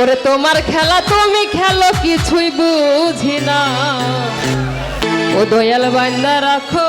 ওরে তোমার খেলা তুমি খেলো কিছুই বুঝি না। ও দয়াল বান্দা রাখো।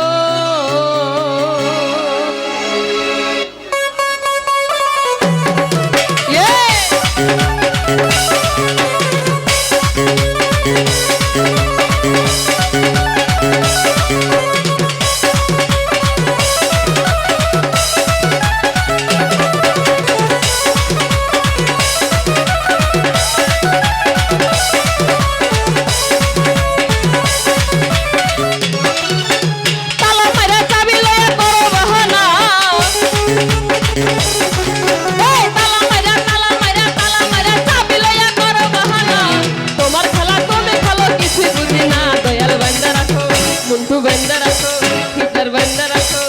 মুন্টু বন্ধ রাখো হিটার বন্ধ রাখো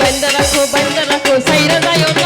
বন্ধ রাখো বন্ধ রাখো সাইরা যায়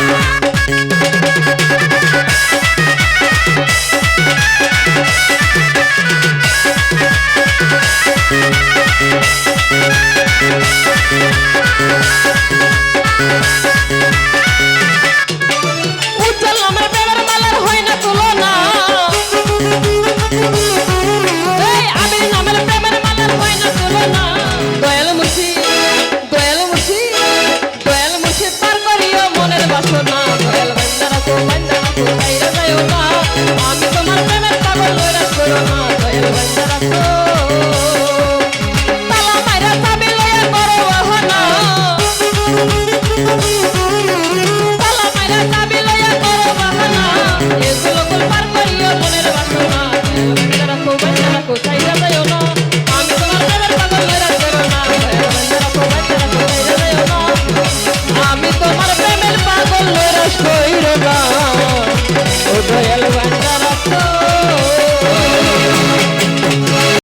Thank আমি তোমার প্রেমের পাগল নৈরাশ করো না দয়াল